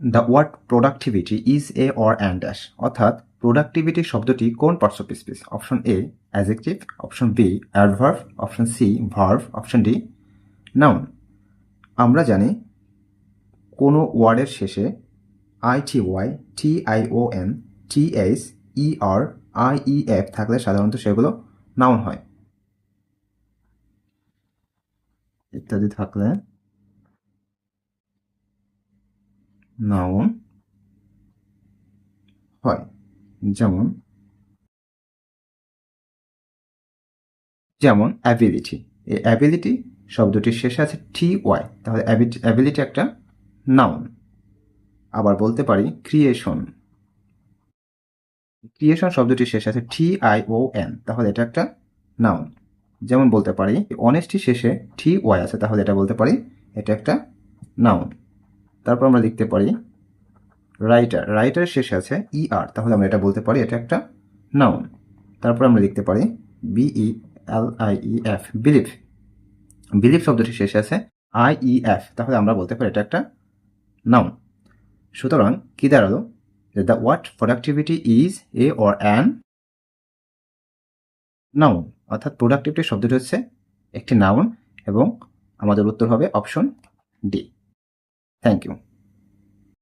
The word productivity is a or and dash অর্থাৎ productivity শব্দটি কোন parts of speech option A adjective option B adverb option C verb option D noun আমরা জানি কোনো ওয়ার্ডের শেষে I T Y T I O N T H E R I E F থাকলে সাধারণত সেগুলো নাউন হয়। ইত্যাদি থাকলে নাউন হয়, যেমন যেমন অ্যাবিলিটি এই অ্যাবিলিটি শব্দটির শেষে আছে টি ওয়াই তাহলে অ্যাবিলিটি একটা নাউন আবার বলতে পারি ক্রিয়েশন ক্রিয়েশন শব্দটির শেষে আছে টি আই ও এন তাহলে এটা একটা নাউন যেমন বলতে পারি অনেস্টি শেষে টি ওয়াই আছে, তাহলে এটা বলতে পারি, এটা একটা নাউন তারপর আমরা লিখতে পারি রাইটার রাইটার শেষে আছে ই আর তাহলে আমরা এটা বলতে পারি, এটা একটা নাউন তারপর আমরা লিখতে পারি B E L I E F belief belief শব্দটি শেষে আছে আই ই এফ তাহলে আমরা বলতে পারি এটা একটা নাউন সুতরাং কি দাঁড়াল? The word productivity is a or an noun অর্থাৎ প্রোডাক্টিভিটি শব্দটি হচ্ছে একটি নাউন এবং আমাদের উত্তর হবে অপশন ডি Thank you.